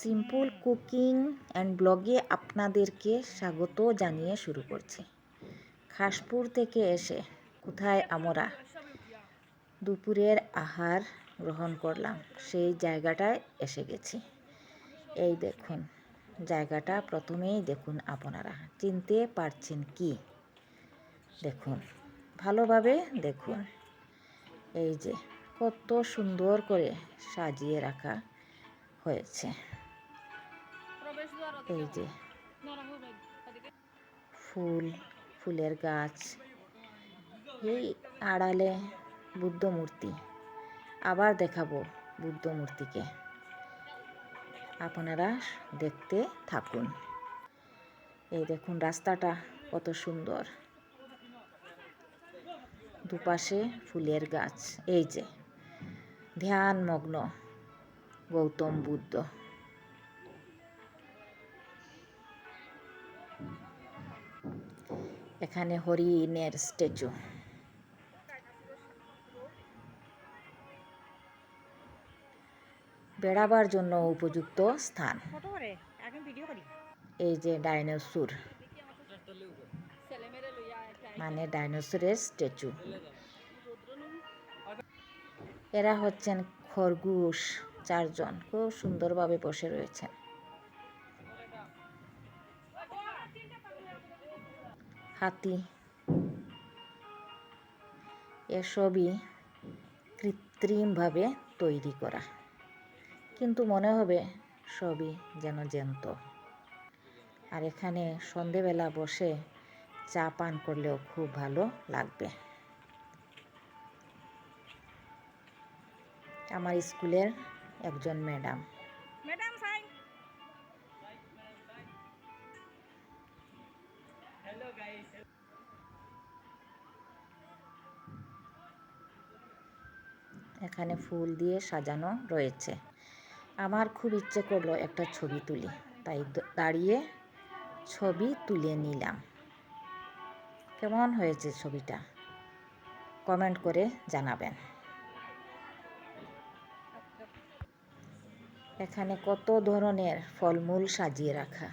Simple cooking and ব্লগে আপনাদেরকে স্বাগত জানিয়ে শুরু করছি। খাসপুর থেকে এসে কোথায় আমরা? দুপুরের আহার গ্রহণ করলাম, সেই জায়গাটায় এসে গেছি। এই দেখুন, জায়গাটা প্রথমেই দেখুন আপনারা। চিনতে পারছেন কি? দেখুন, ভালোভাবে দেখুন। এই যে কত সুন্দর করে সাজিয়ে রাখা হয়েছে। এই যে। ফুল, ফুলের গাছ। এই আড়ালে বুদ্ধ মূর্তি আবার দেখাবো বুদ্ধ মূর্তিকে আপনারা দেখতে থাকুন। এই দেখুন রাস্তাটা কত সুন্দর। দুপাশে ফুলের গাছ। এই যে, ধ্যানমগ্ন গৌতম বুদ্ধ। এখানে হরিণের স্ট্যাচু। বেড়াবার জন্য উপযুক্ত স্থান। এই যে ডাইনোসর। মানে ডাইনোসরের স্ট্যাচু। এরা হচ্ছেন খরগোশ চারজন। খুব সুন্দরভাবে বসে রয়েছেন। হাতি। এসবই কৃত্রিমভাবে তৈরি করা। কিন্তু মনে হবে সবই যেন জ্যান্ত। আর এখানে সন্ধেবেলা বসে চা পান করলেও খুব ভালো লাগবে। আমার স্কুলের একজন ম্যাডাম। ম্যাডাম সাইন এখানে ফুল দিয়ে সাজানো রয়েছে। আমার খুব ইচ্ছে করল একটা ছবি তুলি। তাই দাঁড়িয়ে ছবি তুলে নিলাম। কেমন হয়েছে ছবিটা? কমেন্ট করে জানাবেন। এখানে কত ধরনের ফলমূল সাজিয়ে রাখা।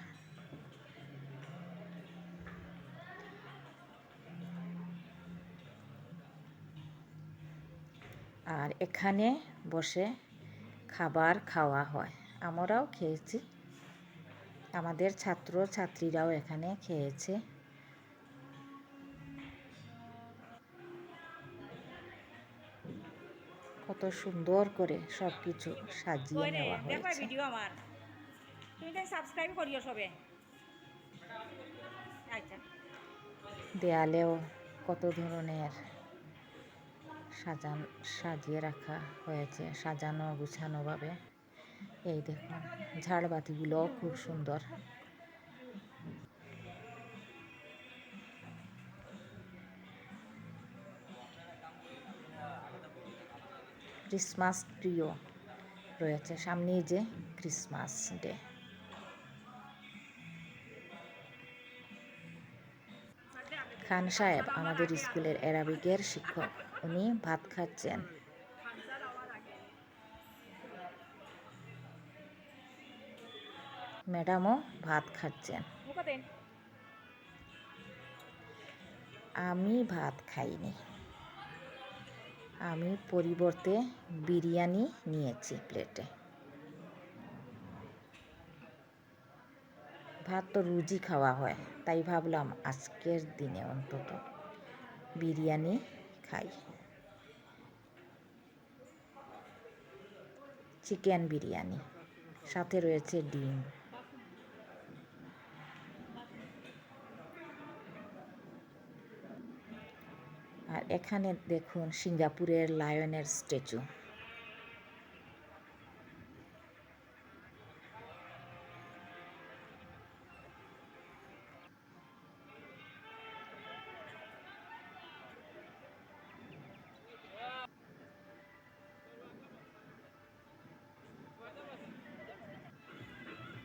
আর এখানে বসে খাবার খাওয়া হয়। আমরাও খেয়েছি। আমাদের ছাত্র ছাত্রীরাও এখানে খেয়েছে। কত সুন্দর করে সব কিছু সাজিয়ে নেওয়া হয়েছে। ভিডিও আমার। তুমি সাবস্ক্রাইব করিও সবে। আচ্ছা। দেয়ালেও কত ধরনের সাজান, সাজিয়ে রাখা হয়েছে, সাজানো গুছানোভাবে এই দেখুন ঝাড়বাতিগুলোও খুব সুন্দর। ক্রিসমাস ট্রিও রয়েছে, সামনেই যে ক্রিসমাস ডে। খান সাহেব, আমাদের স্কুলের অ্যারাবিকের শিক্ষক। উনি ভাত খাচ্ছেন। ম্যাডামও ভাত খাচ্ছেন। আমি ভাত খাইনি। আমি পরিবর্তে বিরিয়ানি নিয়েছি প্লেটে। ভাত তো রুজি খাওয়া হয়, তাই ভাবলাম আজকের দিনে অন্তত বিরিয়ানি খাই। চিকেন বিরিয়ানি, সাথে রয়েছে ডিম। আর এখানে দেখুন সিঙ্গাপুরের লায়নের স্ট্যাচু।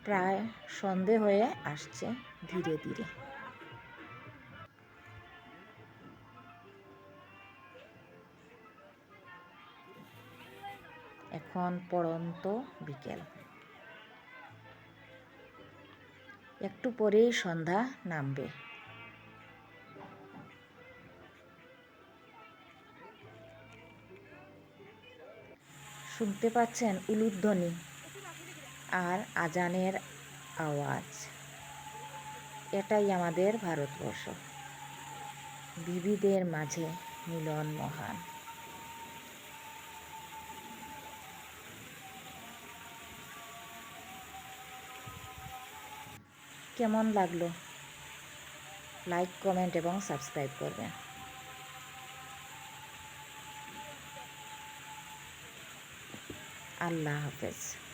প্রায় সন্ধে হয়ে আসছে ধীরে ধীরে। এখন পড়ন্ত বিকেল। একটু পরেই সন্ধ্যা নামবে। শুনতে পাচ্ছেন উলুধ্বনি। আর আজানের আওয়াজ। এটাই আমাদের ভারতবর্ষ। বিবিধের মাঝে মিলন মহান। কেমন লাগল? লাইক, কমেন্ট এবং সাবস্ক্রাইব করবেন। আল্লাহ হাফেজ।